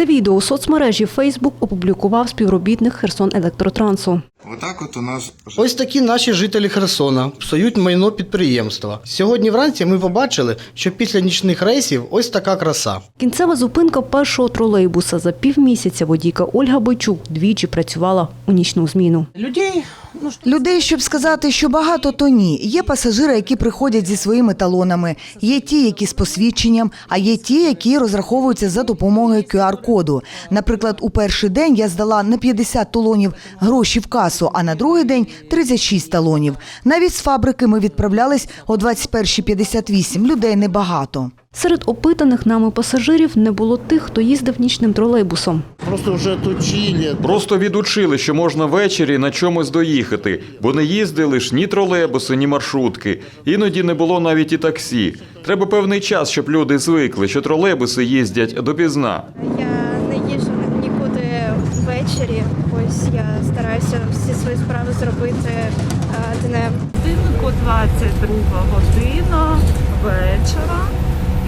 Це відео у соцмережі Facebook опублікував співробітник Херсон Електротрансу. Отак от у нас Ось такі наші жителі Херсона псують майно підприємства. Сьогодні вранці ми побачили, що після нічних рейсів ось така краса. Кінцева зупинка першого тролейбуса за півмісяця водійка Ольга Бойчук двічі працювала у нічну зміну. Людей, ну Людей, щоб сказати, що багато, то ні. Є пасажири, які приходять зі своїми талонами. Є ті, які з посвідченням, а є ті, які розраховуються за допомогою QR-коду. Наприклад, у перший день я здала на 50 талонів гроші в касу, а на другий день 36 талонів. Навіть з фабрики ми відправлялись о 21.58. Людей небагато. Серед опитаних нами пасажирів не було тих, хто їздив нічним тролейбусом. Просто вже точили. Просто відучили, що можна ввечері на чомусь доїхати, бо не їздили ж ні тролейбуси, ні маршрутки. Іноді не було навіть і таксі. Треба певний час, щоб люди звикли, що тролейбуси їздять допізна. Я не їжджу нікуди ввечері. Ось я стараюся всі свої справи зробити е, днем. годиннику 22 година вечора,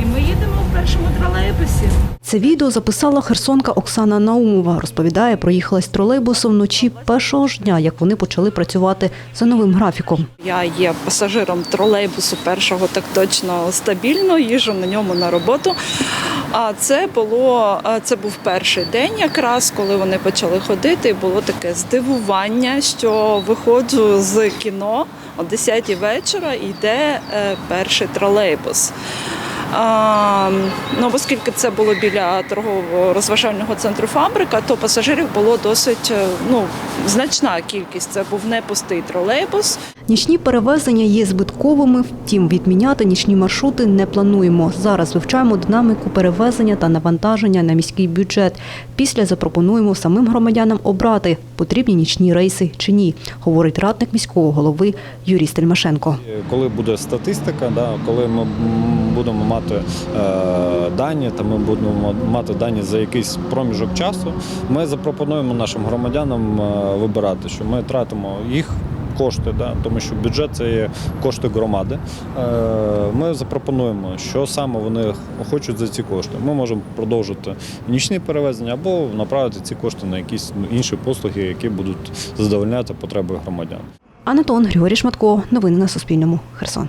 і ми їдемо в першому тролейбусі. Це відео записала херсонка Оксана Наумова. Розповідає, проїхалась тролейбусом вночі першого ж дня, як вони почали працювати за новим графіком. Я є пасажиром тролейбусу першого так точно стабільно, їжджу на ньому на роботу. А це було це був перший день, якраз коли вони почали ходити. Було таке здивування, що виходжу з кіно о 10 вечора і йде е, перший тролейбус. Ну, оскільки це було біля торгового розважального центру фабрика, то пасажирів було досить е, ну, значна кількість. Це був не пустий тролейбус. Нічні перевезення є збитковими, втім відміняти нічні маршрути не плануємо. Зараз вивчаємо динаміку перевезення та навантаження на міський бюджет. Після запропонуємо самим громадянам обрати, потрібні нічні рейси чи ні, говорить радник міського голови Юрій Стельмашенко. Коли буде статистика, да, коли ми будемо мати е, дані, та ми будемо мати дані за якийсь проміжок часу, ми запропонуємо нашим громадянам е, вибирати, що ми тратимо їх. Кошти, да, тому що бюджет це є кошти громади. Е, Ми запропонуємо, що саме вони хочуть за ці кошти. Ми можемо продовжити нічні перевезення або направити ці кошти на якісь інші послуги, які будуть задовольняти потреби громадян. Анатон Григорій Шматко. Новини на Суспільному. Херсон.